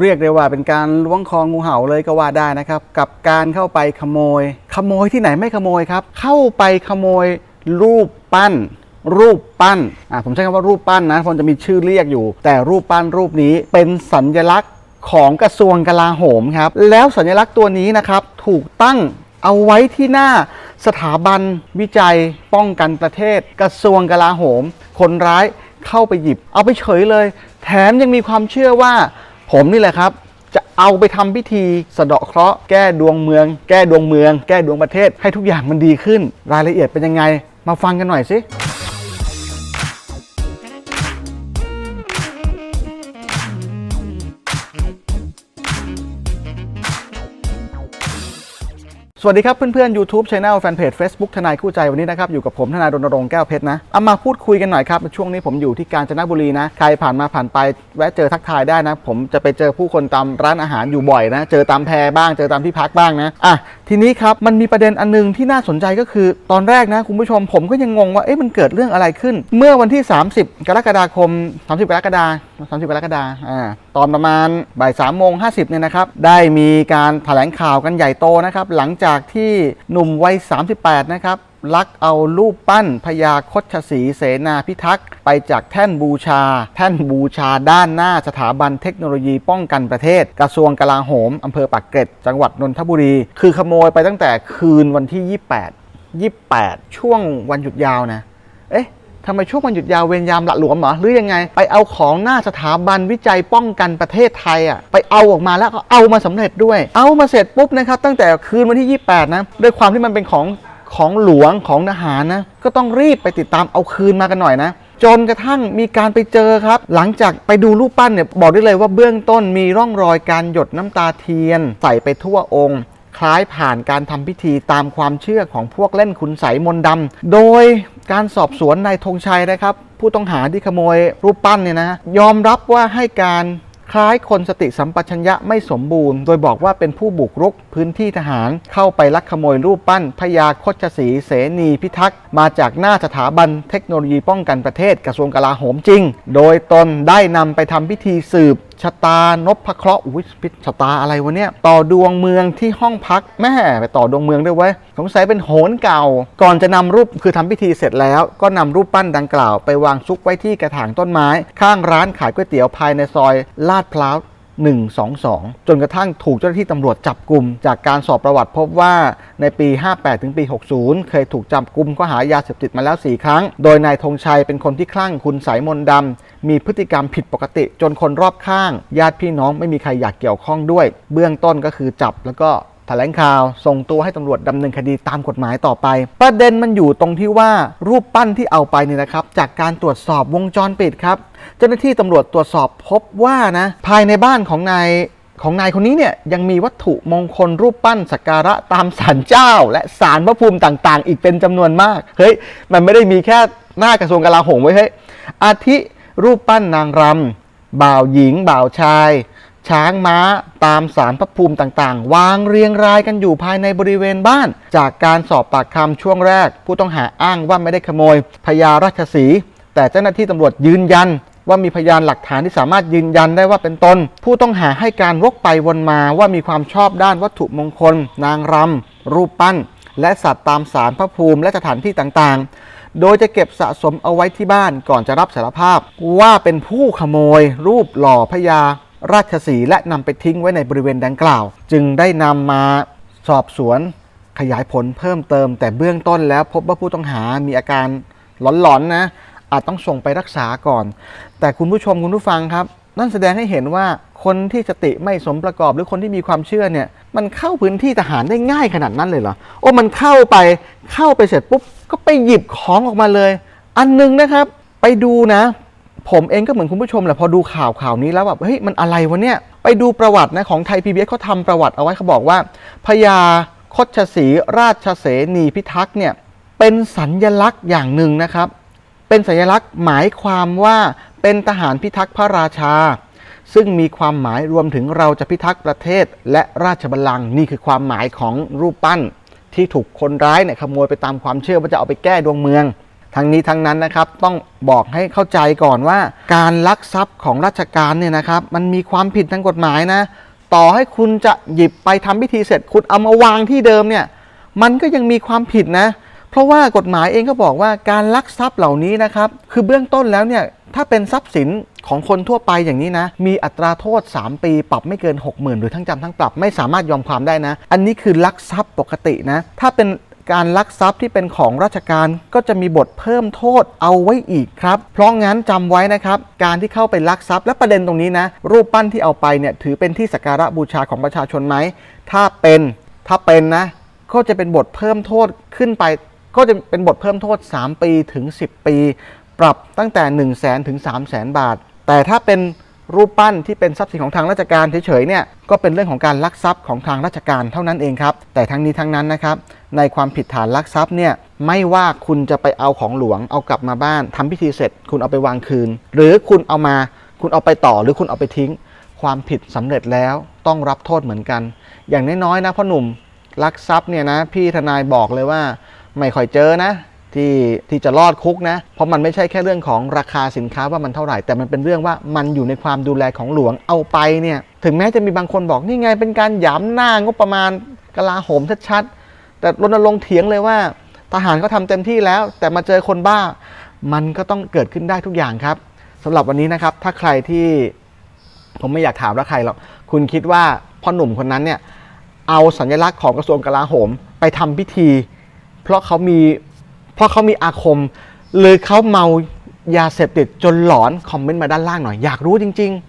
เรียกได้ว่าเป็นการล้วงคองูเห่าเลยก็ว่าได้นะครับ กับการเข้าไปขโมย ขโมยที่ไหนไม่ขโมยครับ เข้าไปขโมยรูปปั้น รูปปั้นอ่าผมใช้คำว่ารูปปั้นนะผมจะมีชื่อเรียกอยู่ แต่รูปปั้นรูปนี้เป็นสัญลักษณ์ของกระทรวงกลาโหมครับ แล้วสัญลักษณ์ตัวนี้นะครับ ถูกตั้งเอาไว้ที่หน้าสถาบันวิจัยป้องกันประเทศ กระทรวงกลาโหม คนร้ายเข้าไปหยิบ เอาไปเฉยเลย แถมยังมีความเชื่อว่า ผมนี่แหละครับ จะเอาไปทำพิธีสะเดาะเคราะห์แก้ดวงเมือง แก้ดวงเมือง แก้ดวงประเทศให้ทุกอย่างมันดีขึ้น รายละเอียดเป็นยังไง มาฟังกันหน่อยสิ สวัสดีครับเพื่อนๆ YouTube Channel แฟนเพจ Facebook ทนายคู่ใจวันนี้นะครับ อยู่กับผมทนายรณรงค์แก้วเพชรนะ เอามาพูดคุยกันหน่อยครับ ช่วงนี้ผมอยู่ที่กาญจนบุรีนะ ใครผ่านมาผ่านไปแวะเจอทักทายได้นะ ผมจะไปเจอผู้คนตามร้านอาหารอยู่บ่อยนะ เจอตามแพรบ้างเจอตามที่พักบ้างนะอะ ทีนี้ครับมันมีประเด็นอันนึงที่น่าสนใจก็คือตอนแรกนะคุณผู้ชมผมก็ยังงงว่าเอ๊ะมันเกิดเรื่องอะไรขึ้น เมื่อวันที่ 30 กรกฎาคม 30 กรกฎาคม30 กรกฎาคมอ่าตอนประมาณบ่าย3โมง50เนี่ยนะครับได้มีการแถลงข่าวกันใหญ่โตนะครับหลังจากที่หนุ่มวัย 38 นะครับลักเอารูปปั้นพญาคชศรีเสนาพิทักษ์ไปจากแท่นบูชา แท่นบูชาด้านหน้าสถาบันเทคโนโลยีป้องกันประเทศ กระทรวงกลาโหม อำเภอปากเกร็ด จังหวัดนนทบุรี คือขโมยไปตั้งแต่คืนวันที่ 28 28 ช่วงวันหยุดยาวนะ เอ๊ะทำไมช่วงวันหยุดยาวเวรยามหละหลวมเหรอหรือยังไง ไปเอาของหน้าสถาบันวิจัยป้องกันประเทศไทยอะไปเอาออกมาแล้วก็เอามาสำเร็จด้วย เอามาเสร็จปุ๊บนะครับตั้งแต่คืนวันที่ 28 นะด้วยความที่มันเป็นของ ของหลวงของทหารนะก็ต้องรีบไปติดตามเอาคืนมากันหน่อยนะ จนกระทั่งมีการไปเจอครับ หลังจากไปดูรูปปั้นเนี่ยบอกได้เลยว่าเบื้องต้นมีร่องรอยการหยดน้ำตาเทียน ใส่ไปทั่วองค์คล้ายผ่านการทำพิธีตามความเชื่อของพวกเล่นคุณไสยมนต์ดำโดยการสอบสวนนายธงชัยนะครับ ผู้ต้องหาที่ขโมยรูปปั้นเนี่ยนะยอมรับว่าให้การ คล้ายคนสติสัมปชัญญะไม่สมบูรณ์ โดยบอกว่าเป็นผู้บุกรุกพื้นที่ทหาร เข้าไปลักขโมยรูปปั้นพญาคชศรีเสนีพิทักษ์มาจากหน้าสถาบันเทคโนโลยีป้องกันประเทศกระทรวงกลาโหมจริง โดยตนได้นำไปทำพิธีสืบ ชะตานพเคราะห์อุ้ยพิชะตาอะไรวะเนี่ยต่อดวงเมืองที่ห้องพักแม่ไปต่อดวงเมืองด้วยเว้ยสงสัยเป็นโหนเก่า ก่อนจะนำรูปคือทำพิธีเสร็จแล้ว ก็นำรูปปั้นดังกล่าว ไปวางซุกไว้ที่กระถางต้นไม้ ข้างร้านขายก๋วยเตี๋ยวภายในซอยลาดพร้าว 122 จนกระทั่งถูกเจ้าหน้าที่ตำรวจจับกลุ่ม จากการสอบประวัติพบว่าในปี 58 ถึงปี 60 เคยถูกจับกลุ่มข้อหายาเสพติดมาแล้ว 4 ครั้ง โดยนายธงชัยเป็นคนที่คลั่งคุณสายมนดำมีพฤติกรรมผิดปกติ จนคนรอบข้าง ญาติพี่น้องไม่มีใครอยากเกี่ยวข้องด้วย เบื้องต้นก็คือจับแล้วก็ แถลงข่าวส่งตัวให้ตำรวจดำเนินคดีตามกฎหมายต่อไป ประเด็นมันอยู่ตรงที่ว่ารูปปั้นที่เอาไปเนี่ยนะครับ จากการตรวจสอบวงจรปิดครับ เจ้าหน้าที่ตำรวจตรวจสอบพบว่านะภายในบ้านของนายของนายคนนี้เนี่ยยังมีวัตถุมงคลรูปปั้นสักการะตามศาลเจ้า และศาลพระภูมิต่างๆ อีกเป็นจำนวนมากเฮ้ยมันไม่ได้มีแค่หน้ากระทรวงกลาโหมไว้เฮ้ยอาทิรูปปั้นนางรำบ่าวหญิงบ่าวชาย ช้างม้า ตามสารพระภูมิต่างๆ วางเรียงรายกันอยู่ภายในบริเวณบ้าน จากการสอบปากคำช่วงแรก ผู้ต้องหาอ้างว่าไม่ได้ขโมยพญาราชสี แต่เจ้าหน้าที่ตำรวจยืนยันว่ามีพยานหลักฐานที่สามารถยืนยันได้ว่าเป็นตน ผู้ต้องหาให้การวกไปวนมาว่ามีความชอบด้านวัตถุมงคล นางรำรูปปั้น และสัตว์ตามสารพระภูมิและสถานที่ต่างๆ โดยจะเก็บสะสมเอาไว้ที่บ้านก่อนจะรับสารภาพ ว่าเป็นผู้ขโมย รูปหล่อพญา ราชสีและนำไปทิ้งไว้ในบริเวณดังกล่าว จึงได้นำมาสอบสวนขยายผลเพิ่มเติม แต่เบื้องต้นแล้วพบว่าผู้ต้องหามีอาการหลอนๆนะ อาจต้องส่งไปรักษาก่อน แต่คุณผู้ชมคุณผู้ฟังครับ นั่นแสดงให้เห็นว่าคนที่สติไม่สมประกอบหรือคนที่มีความเชื่อเนี่ย มันเข้าพื้นที่ทหารได้ง่ายขนาดนั้นเลยเหรอโอ้มันเข้าไปเข้าไปเสร็จปุ๊บก็ไปหยิบของออกมาเลย อันหนึงนะครับ ไปดูนะ ผมเองก็เหมือนคุณผู้ชมแหละพอดูข่าวข่าวนี้แล้วแบบเฮ้ยมันอะไรวะเนี่ย ไปดูประวัตินะของไทยพีบีเอสเขาทำประวัติเอาไว้เขาบอกว่าพญาคชศรีราชเสนีพิทักษ์เนี่ยเป็นสัญญลักษณ์อย่างหนึ่งนะครับ เป็นสัญลักษณ์หมายความว่าเป็นทหารพิทักษ์พระราชา ซึ่งมีความหมายรวมถึงเราจะพิทักษ์ประเทศ และราชบัลลังก์นี่คือความหมายของรูปปั้น ที่ถูกคนร้ายเนี่ยขโมยไปตามความเชื่อว่าจะเอาไปแก้ดวงเมือง ทั้งนี้ทั้งนั้นนะครับต้องบอกให้เข้าใจก่อนว่า การลักทรัพย์ของราชการเนี่ยนะครับ มันมีความผิดทางกฎหมายนะ ต่อให้คุณจะหยิบไปทำพิธีเสร็จคุณเอามาวางที่เดิมเนี่ยมันก็ยังมีความผิดนะ เพราะว่ากฎหมายเองก็บอกว่าการลักทรัพย์เหล่านี้นะครับคือเบื้องต้นแล้วเนี่ยถ้าเป็นทรัพย์สินของคนทั่วไปอย่างนี้นะ มีอัตราโทษ 3 ปี ปรับไม่เกิน 60,000 หรือทั้งจำทั้งปรับไม่สามารถยอมความได้นะ อันนี้คือลักทรัพย์ปกตินะ ถ้าเป็น การลักทรัพย์ที่เป็นของราชการก็จะมีบทเพิ่มโทษเอาไว้อีกครับ เพราะงั้นจำไว้นะครับการที่เข้าไปลักทรัพย์และประเด็นตรงนี้นะ รูปปั้นที่เอาไปเนี่ยถือเป็นที่สักการะบูชาของประชาชนไหมถ้าเป็นถ้าเป็นนะ ก็จะเป็นบทเพิ่มโทษขึ้นไป ก็จะเป็นบทเพิ่มโทษ 3 ปีถึง 10 ปี ปรับตั้งแต่ 1 0 0 0 0แถึง3 0 0 0 0 0 บาท แต่ถ้าเป็น รูปปั้นที่เป็นทรัพย์สินของทางราชการเฉยๆเนี่ยก็เป็นเรื่องของการลักทรัพย์ของทางราชการเท่านั้นเองครับ แต่ทั้งนี้ทั้งนั้นนะครับ ในความผิดฐานลักทรัพย์เนี่ยไม่ว่าคุณจะไปเอาของหลวงเอากลับมาบ้านทำพิธีเสร็จ คุณเอาไปวางคืน หรือคุณเอามาคุณเอาไปต่อหรือคุณเอาไปทิ้ง ความผิดสำเร็จแล้วต้องรับโทษเหมือนกัน อย่างน้อยๆนะพ่อหนุ่มลักทรัพย์เนี่ยนะพี่ทนายบอกเลยว่าไม่ค่อยเจอนะ ที่ที่จะรอดคุกนะ เพราะมันไม่ใช่แค่เรื่องของราคาสินค้าว่ามันเท่าไหร่ แต่มันเป็นเรื่องว่ามันอยู่ในความดูแลของหลวงเอาไปเนี่ย ถึงแม้จะมีบางคนบอกนี่ไงเป็นการหยามหน้างบประมาณกลาโหมชัดๆ แต่รณรงค์เถียงเลยว่า ทหารก็ทำเต็มที่แล้ว แต่มาเจอคนบ้า มันก็ต้องเกิดขึ้นได้ทุกอย่างครับสำหรับวันนี้นะครับ ถ้าใครที่ผมไม่อยากถามว่าใครหรอกคุณคิดว่าพ่อหนุ่มคนนั้นเนี่ยเอาสัญลักษณ์ของกระทรวงกลาโหม ไปทำพิธี เพราะเขามี เพราะเขามีอาคม หรือเขาเมายาเสพติดจนหลอนคอมเมนต์มาด้านล่างหน่อย อยากรู้จริง ๆ